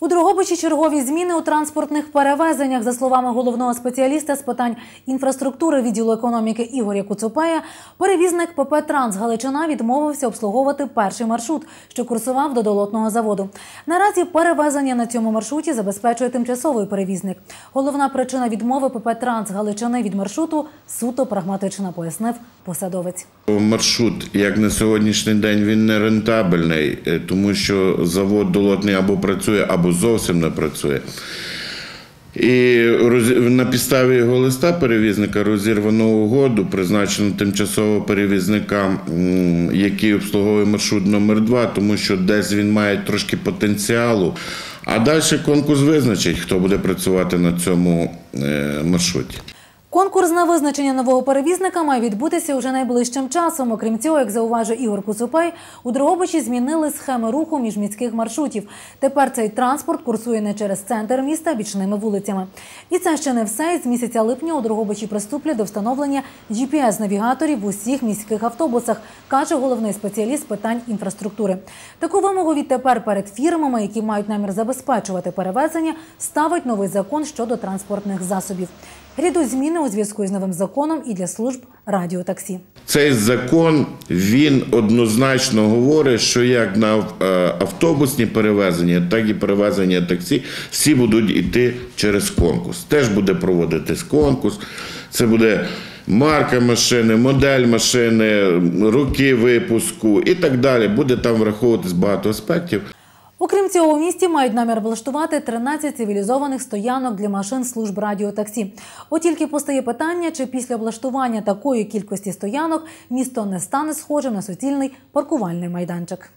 У Дрогобичі чергові зміни у транспортних перевезеннях. За словами головного спеціаліста з питань інфраструктури відділу економіки Ігоря Куцупея, перевізник ПП Транс Галичина відмовився обслуговувати перший маршрут, що курсував до долотного заводу. Наразі перевезення на цьому маршруті забезпечує тимчасовий перевізник. Головна причина відмови ПП Транс Галичини від маршруту суто прагматична, пояснив посадовець. Маршрут, як на сьогоднішній день, він не рентабельний, е, тому що завод долотний або працює, або зовсім не працює. І на підставі його листа перевізника розірвано угоду, призначено тимчасово перевізникам, який обслуговує маршрут номер 2 тому що десь він має трошки потенціалу. А далі конкурс визначить, хто буде працювати на цьому е, маршруті. Конкурс на визначення нового перевізника має відбутися уже найближчим часом. Окрім цього, як зауважує Ігор Куцупей, у Дрогобичі змінили схеми руху міжміських маршрутів. Тепер цей транспорт курсує не через центр міста, а бічними вулицями. І це ще не все. З місяця липня у Дрогобичі приступлять до встановлення GPS-навігаторів в усіх міських автобусах, каже головний спеціаліст питань інфраструктури. Таку вимогу відтепер перед фірмами, які мають намір забезпечувати перевезення, ставить новий закон щодо транспортних засобів. Грядуть зміни у зв'язку з новим законом і для служб радіотаксі. Цей закон він однозначно говорить, що як на е, автобусні перевезення, так і перевезення таксі, всі будуть йти через конкурс. Теж буде проводитись конкурс. Це буде марка машини, модель машини, роки випуску і так далі. Буде там враховуватись багато аспектів. Окрім цього, у місті мають намір влаштувати 13 цивілізованих стоянок для машин служб радіотаксі. От тільки постає питання, чи після облаштування такої кількості стоянок місто не стане схожим на суцільний паркувальний майданчик.